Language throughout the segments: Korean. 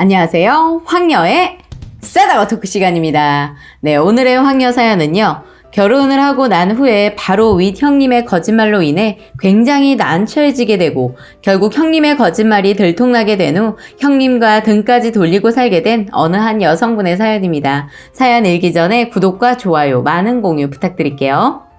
안녕하세요. 황녀의 싸다가 토크 시간입니다. 네, 오늘의 황녀 사연은요. 결혼을 하고 난 후에 바로 윗 형님의 거짓말로 인해 굉장히 난처해지게 되고 결국 형님의 거짓말이 들통나게 된 후 형님과 등까지 돌리고 살게 된 어느 한 여성분의 사연입니다. 사연 읽기 전에 구독과 좋아요, 많은 공유 부탁드릴게요.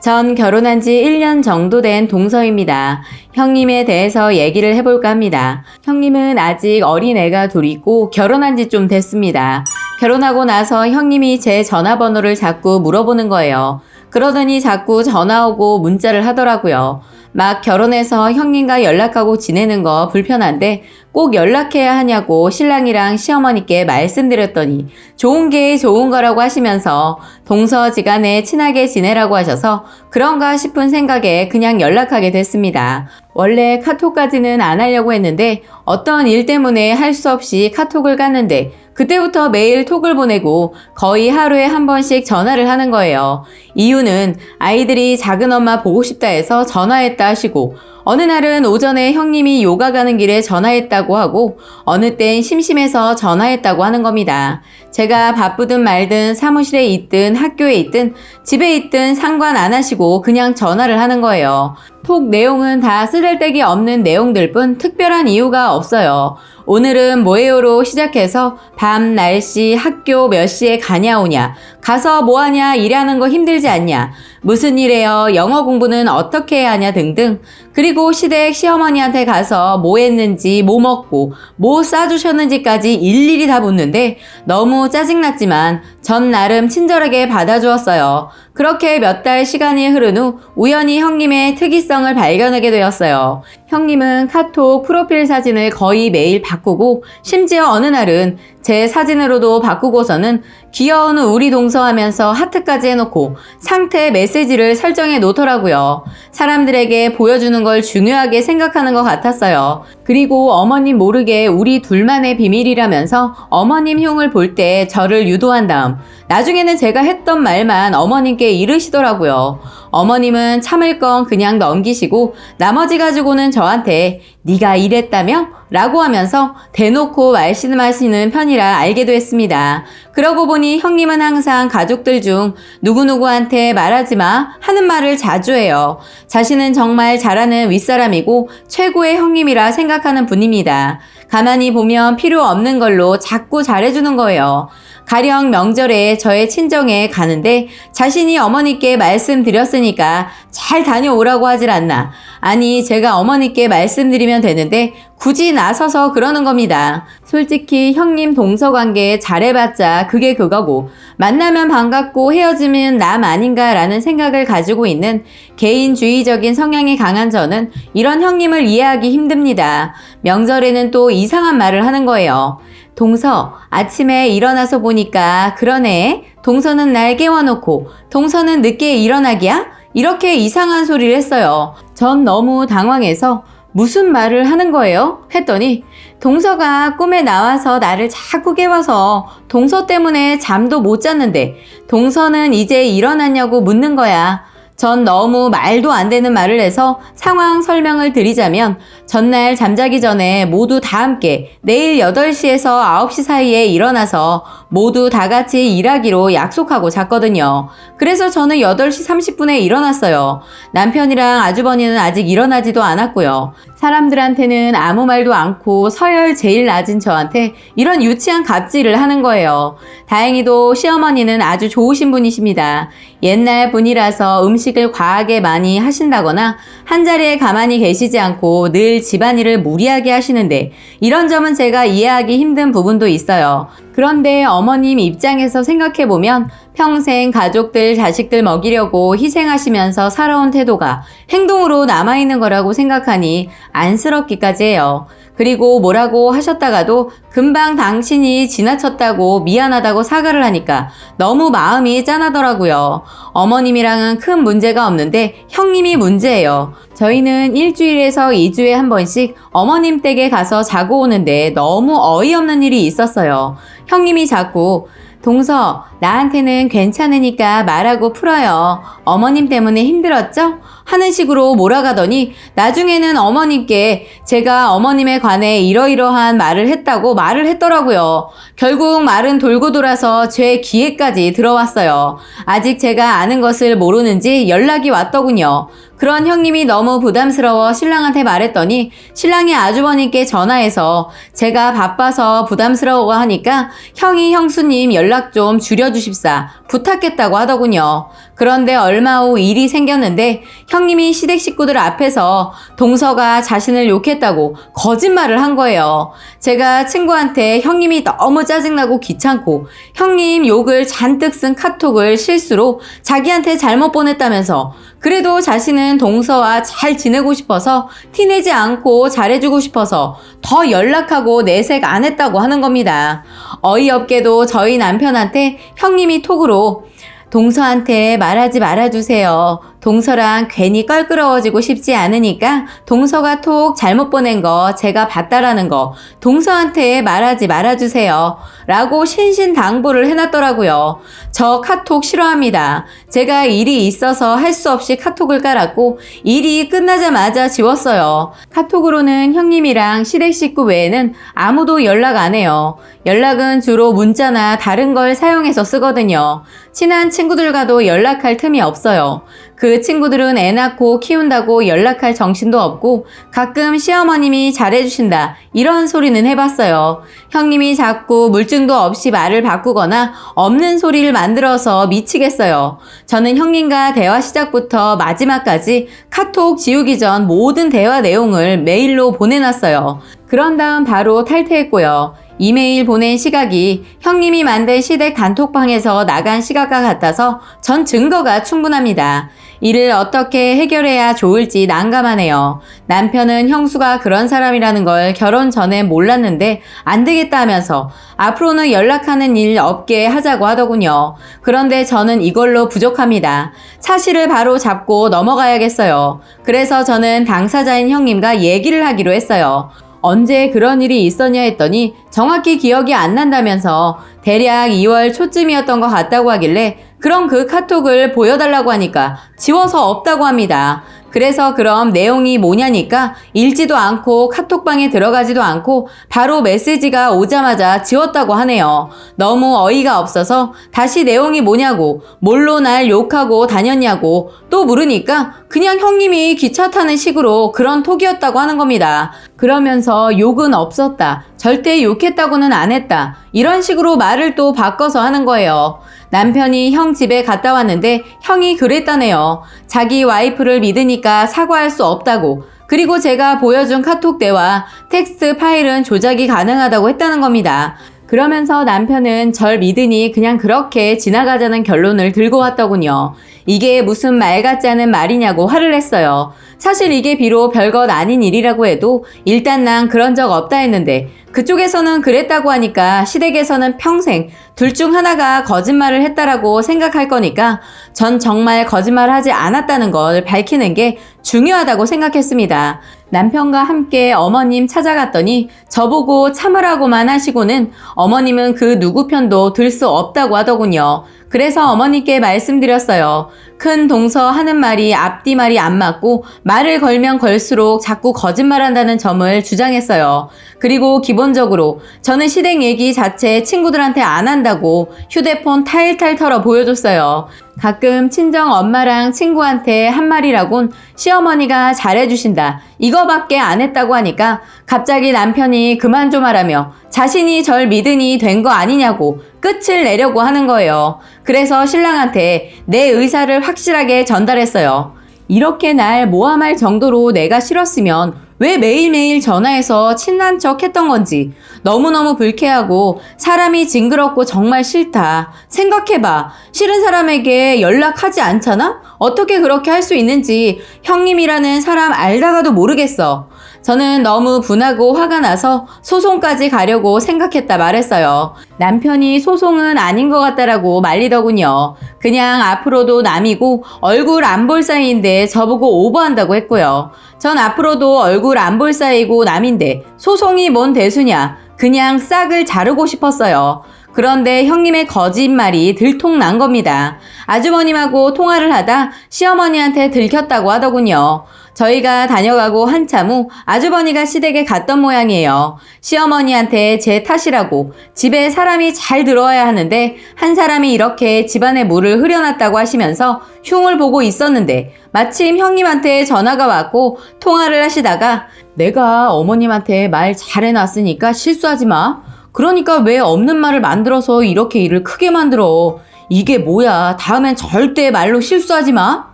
전 결혼한 지 1년 정도 된 동서입니다. 형님에 대해서 얘기를 해볼까 합니다. 형님은 아직 어린 애가 둘 있고 결혼한 지 좀 됐습니다. 결혼하고 나서 형님이 제 전화번호를 자꾸 물어보는 거예요. 그러더니 자꾸 전화 오고 문자를 하더라고요. 막 결혼해서 형님과 연락하고 지내는 거 불편한데 꼭 연락해야 하냐고 신랑이랑 시어머니께 말씀드렸더니 좋은 게 좋은 거라고 하시면서 동서지간에 친하게 지내라고 하셔서 그런가 싶은 생각에 그냥 연락하게 됐습니다. 원래 카톡까지는 안 하려고 했는데 어떤 일 때문에 할 수 없이 카톡을 갔는데 그때부터 매일 톡을 보내고 거의 하루에 한 번씩 전화를 하는 거예요. 이유는 아이들이 작은 엄마 보고 싶다 해서 전화했다 하시고 어느 날은 오전에 형님이 요가 가는 길에 전화했다고 하고 어느 땐 심심해서 전화했다고 하는 겁니다. 제가 바쁘든 말든 사무실에 있든 학교에 있든 집에 있든 상관 안 하시고 그냥 전화를 하는 거예요. 톡 내용은 다 쓰잘데기 없는 내용들 뿐 특별한 이유가 없어요. 오늘은 뭐예요로 시작해서 밤, 날씨, 학교 몇 시에 가냐 오냐, 가서 뭐 하냐, 일하는 거 힘들지 않냐, 무슨 일해요, 영어 공부는 어떻게 해야 하냐 등등. 그리고 시댁 시어머니한테 가서 뭐 했는지, 뭐 먹고, 뭐 싸주셨는지까지 일일이 다 묻는데 너무 짜증났지만 전 나름 친절하게 받아주었어요. 그렇게 몇 달 시간이 흐른 후 우연히 형님의 특이성을 발견하게 되었어요. 형님은 카톡 프로필 사진을 거의 매일 바꾸고 심지어 어느 날은 제 사진으로도 바꾸고서는 귀여운 우리 동서 하면서 하트까지 해놓고 상태 메시지를 설정해 놓더라고요. 사람들에게 보여주는 걸 중요하게 생각하는 것 같았어요. 그리고 어머님 모르게 우리 둘만의 비밀이라면서 어머님 흉을 볼 때 저를 유도한 다음 나중에는 제가 했던 말만 어머님께 이르시더라고요. 어머님은 참을 건 그냥 넘기시고 나머지 가지고는 저한테 네가 이랬다며? 라고 하면서 대놓고 말씀하시는 편이라 알게도 했습니다. 그러고 보니 형님은 항상 가족들 중 누구누구한테 말하지 마 하는 말을 자주 해요. 자신은 정말 잘하는 윗사람이고 최고의 형님이라 생각하는 분입니다. 가만히 보면 필요 없는 걸로 자꾸 잘해주는 거예요. 가령 명절에 저의 친정에 가는데 자신이 어머니께 말씀드렸으니까 잘 다녀오라고 하질 않나. 아니, 제가 어머니께 말씀드리면 되는데 굳이 나서서 그러는 겁니다. 솔직히 형님 동서 관계 잘해봤자 그게 그거고 만나면 반갑고 헤어지면 남 아닌가라는 생각을 가지고 있는 개인주의적인 성향이 강한 저는 이런 형님을 이해하기 힘듭니다. 명절에는 또 이상한 말을 하는 거예요. 동서, 아침에 일어나서 보니까 그러네. 동서는 날 깨워놓고 동서는 늦게 일어나기야? 이렇게 이상한 소리를 했어요. 전 너무 당황해서 무슨 말을 하는 거예요? 했더니 동서가 꿈에 나와서 나를 자꾸 깨워서 동서 때문에 잠도 못 잤는데 동서는 이제 일어났냐고 묻는 거야. 전 너무 말도 안 되는 말을 해서 상황 설명을 드리자면 전날 잠자기 전에 모두 다 함께 내일 8시에서 9시 사이에 일어나서 모두 다 같이 일하기로 약속하고 잤거든요. 그래서 저는 8시 30분에 일어났어요. 남편이랑 아주버니는 아직 일어나지도 않았고요. 사람들한테는 아무 말도 않고 서열 제일 낮은 저한테 이런 유치한 갑질을 하는 거예요. 다행히도 시어머니는 아주 좋으신 분이십니다. 옛날 분이라서 음식을 과하게 많이 하신다거나 한 자리에 가만히 계시지 않고 늘 집안일을 무리하게 하시는데 이런 점은 제가 이해하기 힘든 부분도 있어요. 그런데 어머님 입장에서 생각해보면 평생 가족들, 자식들 먹이려고 희생하시면서 살아온 태도가 행동으로 남아있는 거라고 생각하니 안쓰럽기까지 해요. 그리고 뭐라고 하셨다가도 금방 당신이 지나쳤다고 미안하다고 사과를 하니까 너무 마음이 짠하더라고요. 어머님이랑은 큰 문제가 없는데 형님이 문제예요. 저희는 일주일에서 2주에 한 번씩 어머님 댁에 가서 자고 오는데 너무 어이없는 일이 있었어요. 형님이 자꾸 동서, 나한테는 괜찮으니까 말하고 풀어요. 어머님 때문에 힘들었죠? 하는 식으로 몰아가더니 나중에는 어머님께 제가 어머님에 관해 이러이러한 말을 했다고 말을 했더라고요. 결국 말은 돌고 돌아서 제 귀에까지 들어왔어요. 아직 제가 아는 것을 모르는지 연락이 왔더군요. 그런 형님이 너무 부담스러워 신랑한테 말했더니 신랑이 아주버님께 전화해서 제가 바빠서 부담스러워 하니까 형이 형수님 연락 좀 줄여주십사 부탁했다고 하더군요. 그런데 얼마 후 일이 생겼는데 형님이 시댁 식구들 앞에서 동서가 자신을 욕했다고 거짓말을 한 거예요. 제가 친구한테 형님이 너무 짜증나고 귀찮고 형님 욕을 잔뜩 쓴 카톡을 실수로 자기한테 잘못 보냈다면서 그래도 자신은 동서와 잘 지내고 싶어서 티내지 않고 잘해주고 싶어서 더 연락하고 내색 안 했다고 하는 겁니다. 어이없게도 저희 남편한테 형님이 톡으로 동서한테 말하지 말아주세요. 동서랑 괜히 껄끄러워지고 싶지 않으니까 동서가 톡 잘못 보낸 거 제가 봤다라는 거 동서한테 말하지 말아주세요. 라고 신신당부를 해놨더라고요. 저 카톡 싫어합니다. 제가 일이 있어서 할 수 없이 카톡을 깔았고 일이 끝나자마자 지웠어요. 카톡으로는 형님이랑 시댁 식구 외에는 아무도 연락 안 해요. 연락은 주로 문자나 다른 걸 사용해서 쓰거든요. 친한 친구들과도 연락할 틈이 없어요. 그 친구들은 애 낳고 키운다고 연락할 정신도 없고 가끔 시어머님이 잘해주신다 이런 소리는 해봤어요. 형님이 자꾸 물증도 없이 말을 바꾸거나 없는 소리를 만들어서 미치겠어요. 저는 형님과 대화 시작부터 마지막까지 카톡 지우기 전 모든 대화 내용을 메일로 보내놨어요. 그런 다음 바로 탈퇴했고요. 이메일 보낸 시각이 형님이 만든 시댁 단톡방에서 나간 시각과 같아서 전 증거가 충분합니다. 이를 어떻게 해결해야 좋을지 난감하네요. 남편은 형수가 그런 사람이라는 걸 결혼 전에 몰랐는데 안 되겠다 하면서 앞으로는 연락하는 일 없게 하자고 하더군요. 그런데 저는 이걸로 부족합니다. 사실을 바로 잡고 넘어가야겠어요. 그래서 저는 당사자인 형님과 얘기를 하기로 했어요. 언제 그런 일이 있었냐 했더니 정확히 기억이 안 난다면서 대략 2월 초쯤이었던 것 같다고 하길래 그럼 그 카톡을 보여달라고 하니까 지워서 없다고 합니다. 그래서 그럼 내용이 뭐냐니까 읽지도 않고 카톡방에 들어가지도 않고 바로 메시지가 오자마자 지웠다고 하네요. 너무 어이가 없어서 다시 내용이 뭐냐고 뭘로 날 욕하고 다녔냐고 또 물으니까 그냥 형님이 기차 타는 식으로 그런 톡이었다고 하는 겁니다. 그러면서 욕은 없었다. 절대 욕했다고는 안 했다. 이런 식으로 말을 또 바꿔서 하는 거예요. 남편이 형 집에 갔다 왔는데 형이 그랬다네요. 자기 와이프를 믿으니까 사과할 수 없다고. 그리고 제가 보여준 카톡 대화, 텍스트 파일은 조작이 가능하다고 했다는 겁니다. 그러면서 남편은 절 믿으니 그냥 그렇게 지나가자는 결론을 들고 왔더군요. 이게 무슨 말 같지 않은 말이냐고 화를 냈어요. 사실 이게 비록 별것 아닌 일이라고 해도 일단 난 그런 적 없다 했는데 그쪽에서는 그랬다고 하니까 시댁에서는 평생 둘 중 하나가 거짓말을 했다라고 생각할 거니까 전 정말 거짓말 하지 않았다는 걸 밝히는 게 중요하다고 생각했습니다. 남편과 함께 어머님 찾아갔더니 저보고 참으라고만 하시고는 어머님은 그 누구 편도 들 수 없다고 하더군요. 그래서 어머니께 말씀드렸어요. 큰 동서 하는 말이 앞뒤 말이 안 맞고 말을 걸면 걸수록 자꾸 거짓말한다는 점을 주장했어요. 그리고 기본적으로 저는 시댁 얘기 자체 친구들한테 안 한다고 휴대폰 탈탈 털어 보여줬어요. 가끔 친정 엄마랑 친구한테 한 말이라곤 시어머니가 잘해주신다. 이거밖에 안 했다고 하니까 갑자기 남편이 그만 좀 하라며 자신이 절 믿으니 된 거 아니냐고 끝을 내려고 하는 거예요. 그래서 신랑한테 내 의사를 확실하게 전달했어요. 이렇게 날 모함할 정도로 내가 싫었으면 왜 매일매일 전화해서 친한 척 했던 건지 너무너무 불쾌하고 사람이 징그럽고 정말 싫다. 생각해봐. 싫은 사람에게 연락하지 않잖아? 어떻게 그렇게 할 수 있는지 형님이라는 사람 알다가도 모르겠어. 저는 너무 분하고 화가 나서 소송까지 가려고 생각했다 말했어요. 남편이 소송은 아닌 것 같다라고 말리더군요. 그냥 앞으로도 남이고 얼굴 안 볼 사이인데 저보고 오버한다고 했고요. 전 앞으로도 얼굴 안 볼 사이고 남인데 소송이 뭔 대수냐. 그냥 싹을 자르고 싶었어요. 그런데 형님의 거짓말이 들통난 겁니다. 아주버님하고 통화를 하다 시어머니한테 들켰다고 하더군요. 저희가 다녀가고 한참 후 아주버니가 시댁에 갔던 모양이에요. 시어머니한테 제 탓이라고 집에 사람이 잘 들어와야 하는데 한 사람이 이렇게 집안에 물을 흐려놨다고 하시면서 흉을 보고 있었는데 마침 형님한테 전화가 왔고 통화를 하시다가 내가 어머님한테 말 잘해놨으니까 실수하지 마. 그러니까 왜 없는 말을 만들어서 이렇게 일을 크게 만들어. 이게 뭐야. 다음엔 절대 말로 실수하지 마.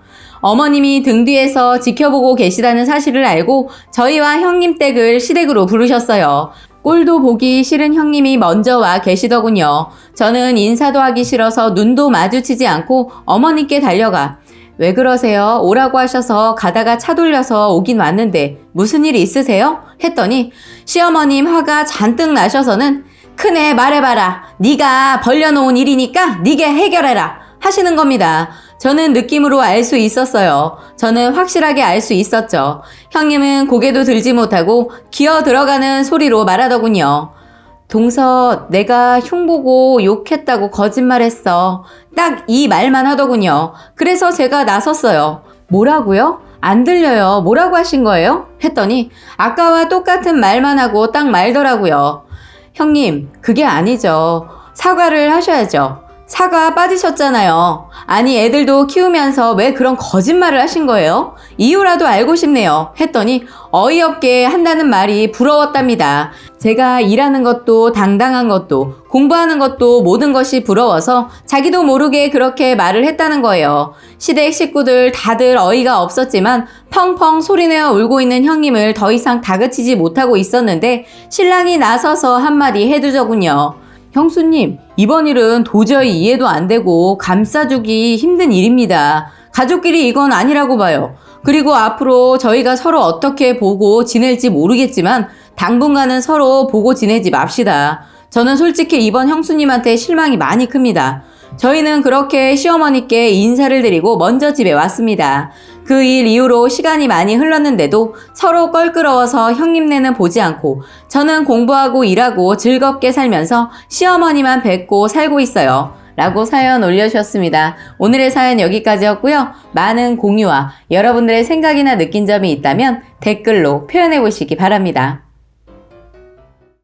어머님이 등 뒤에서 지켜보고 계시다는 사실을 알고 저희와 형님 댁을 시댁으로 부르셨어요. 꼴도 보기 싫은 형님이 먼저 와 계시더군요. 저는 인사도 하기 싫어서 눈도 마주치지 않고 어머니께 달려가 왜 그러세요? 오라고 하셔서 가다가 차 돌려서 오긴 왔는데 무슨 일 있으세요? 했더니 시어머님 화가 잔뜩 나셔서는 큰애 말해봐라. 네가 벌려놓은 일이니까 네게 해결해라. 하시는 겁니다. 저는 느낌으로 알 수 있었어요. 저는 확실하게 알 수 있었죠. 형님은 고개도 들지 못하고 기어 들어가는 소리로 말하더군요. 동서, 내가 흉 보고 욕했다고 거짓말했어. 딱 이 말만 하더군요. 그래서 제가 나섰어요. 뭐라고요? 안 들려요. 뭐라고 하신 거예요? 했더니 아까와 똑같은 말만 하고 딱 말더라고요. 형님, 그게 아니죠. 사과를 하셔야죠. 사과 빠지셨잖아요. 아니, 애들도 키우면서 왜 그런 거짓말을 하신 거예요? 이유라도 알고 싶네요. 했더니 어이없게 한다는 말이 부러웠답니다. 제가 일하는 것도 당당한 것도 공부하는 것도 모든 것이 부러워서 자기도 모르게 그렇게 말을 했다는 거예요. 시댁 식구들 다들 어이가 없었지만 펑펑 소리내어 울고 있는 형님을 더 이상 다그치지 못하고 있었는데 신랑이 나서서 한마디 해두더군요. 형수님, 이번 일은 도저히 이해도 안 되고 감싸주기 힘든 일입니다. 가족끼리 이건 아니라고 봐요. 그리고 앞으로 저희가 서로 어떻게 보고 지낼지 모르겠지만 당분간은 서로 보고 지내지 맙시다. 저는 솔직히 이번 형수님한테 실망이 많이 큽니다. 저희는 그렇게 시어머니께 인사를 드리고 먼저 집에 왔습니다. 그 일 이후로 시간이 많이 흘렀는데도 서로 껄끄러워서 형님네는 보지 않고 저는 공부하고 일하고 즐겁게 살면서 시어머니만 뵙고 살고 있어요. 라고 사연 올려주셨습니다. 오늘의 사연 여기까지였고요. 많은 공유와 여러분들의 생각이나 느낀 점이 있다면 댓글로 표현해 보시기 바랍니다.